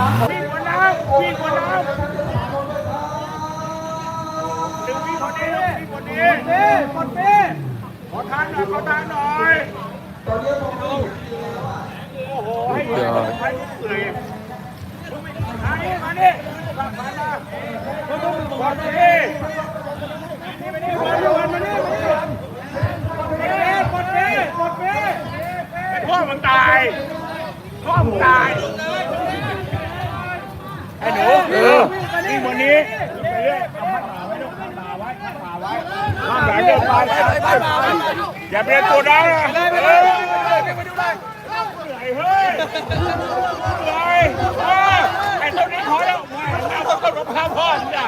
วิ่งบนน้ำวิ่งบนน้ำถึงวิ่คนนี้วิ่คนนี้คนนี้ขอทานหน่อยขอทานหน่อยโอ้โหให้เยอะให้เปื่อยมานี่มานี่มามาคุณต้องดูก่อนสินี่มานี่มานี่มานี่กดเป๊กดเป๊กดเป๊กพ่อมึงตายพ่อมึงตาย ไอ้หนูเออนี่วันนี้ไปเรื่อยเอาพัดหมาไว้ลูกพัดหมาไว้พัดหมาไว้ห้ามไหลเดินไปอย่าเป็นตัวดังนะเฮ้ยเหนื่อยเฮ้ยเหนื่อยเออไอ้ต้นนี้พอแล้วไม่เอาต้นมะพร้าวพ่อเนี่ย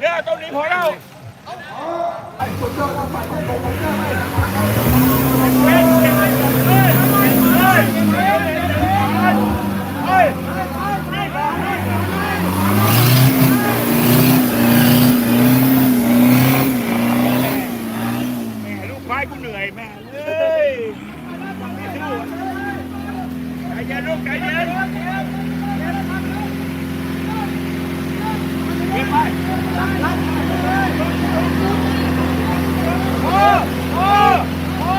เนี่ยต้นนี้พอแล้วเฮ้ยเฮ้ยเฮ้ยเฮ้ยเฮ้ย แม่ลูกควายกูเหนื่อยแม่เอ้ยใจเย็นลูกใจเย็นเก็บไปโอ้โอ้โอ้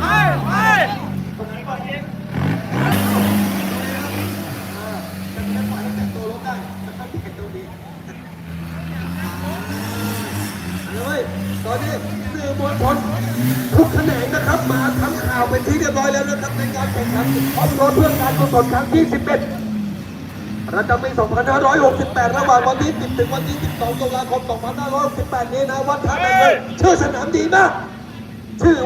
ไปไป เลย ตอนนี้สื่อมวลชนทุกแขนงนะครับ มาทำข่าวเป็นที่เรียบร้อยแล้วนะครับในการแข่งขันออฟโรดเพื่อการกุศลครั้งที่11ประจำปี 2568 ระหว่างวันที่ 10 ถึงวันที่ 12 ตุลาคม 2568 นี้นะวัดท่าแม่เลยชื่อสนามดีนะ ชื่อ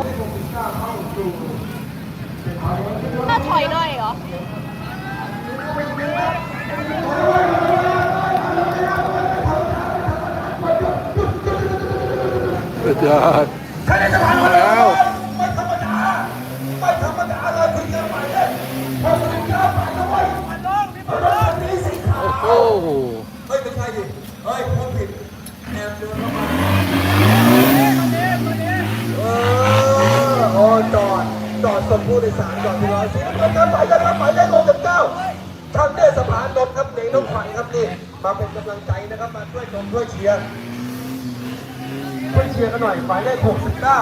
อาจารย์ใครในสภามาแล้วไม่ธรรมดาไม่ธรรมดาเลยทีเดียวไปเลยพอสนิทกันไปนะเว้ยรถคันนี้สีขาวโอ้โหเฮ้ยไม่ใช่ดิเฮ้ยพูดผิดแอบเดินเข้ามาเออโอ้จอดจอดส่งผู้โดยสารจอดที่ร้อยสิบเก้าไปกันครับหมายเลขหกสิบเก้าทางเทศบาลนนท์ครับเด็กน้องขวัญครับนี่มาเป็นกำลังใจนะครับมาช่วยชมช่วยเชียร์ ช่วยเชียร์กันหน่อยหมายเลขหกสิบเก้า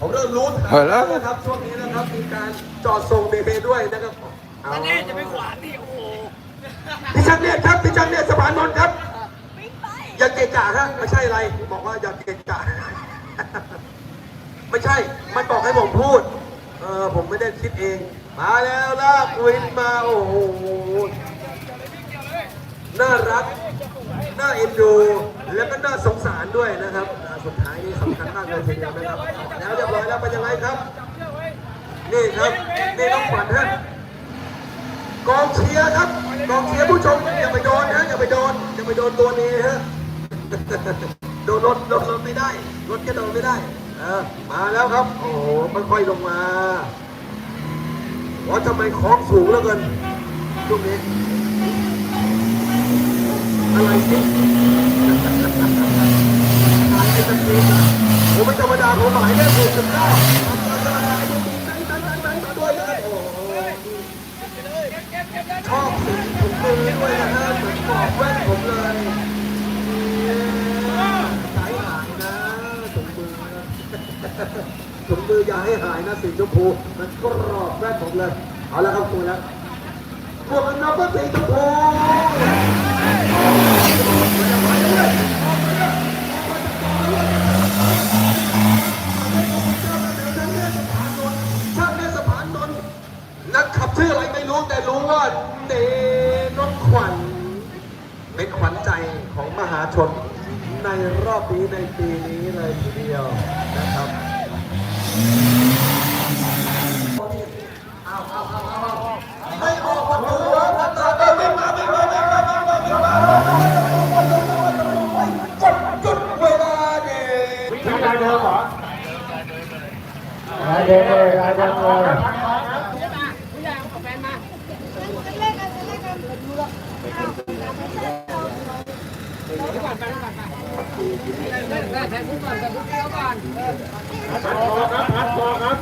ผมเริ่มรู้ทางแล้วนะครับช่วงนี้นะครับมีการจอดส่งเบเบด้วยนะครับเอานี่จะไปขวางนี่โอ้โหพี่ชังเนตครับพี่ชังเนตสะพานนนท์ครับอย่าเกะกะฮะไม่ใช่อะไรบอกว่าอย่าเกะกะไม่ใช่ มันบอกให้ผมพูด เออผมไม่ได้คิดเอง มาแล้วลากวินมาโอ้โห น่ารัก น่าเอ็นดู แล้วก็น่าสงสาร ด้วยนะครับสุดท้ายนี่สำคัญมากเลยทีเดียวนะครับแล้วเรียบร้อยแล้วเป็นยังไงครับ นี่ครับนี่น้องขวัญฮะกองเชียร์ครับกองเชียร์ผู้ชมอย่าไปโดนนะอย่าไปโดนอย่าไปโดนตัวนี้ฮะโดนรถรถรถไม่ได้รถก็โดนไม่ได้มาแล้วครับ โอ้โหค่อยๆลงมาว่าทำไมคล้องสูงแล้วกันช่วงนี้อะไรสิ ตายไปสักทีนะผมไม่ธรรมดาผมหมายเลขหกสิบเก้าด้วยนะครับโอ้โหชอบสีถุงมือด้วยนะฮะเหมือนปอกแว่นผมเลยสายหายนะถุงมือถุงมืออย่าให้หายนะสีชมพูมันกรอบแว่นผมเลย เอาละครับคุณแล้วพวกกันน็อกก็สีชมพู เป็นขวัญใจของมหาชนในรอบนี้ในปีนี้เลยทีเดียวนะครับไม่ออกประตูแล้วนะครับไม่มาไม่มาไม่มาไม่มาไม่มาจุดจุดเวลาเด็กทำลายเดิมเหรอเดินเลยเดินเลยพัดคอครับพัดคอครับ ทุกคนไปไปไปใช้ทุกคนแต่ทุกเท้าไปมาต่อครับมาต่อครับ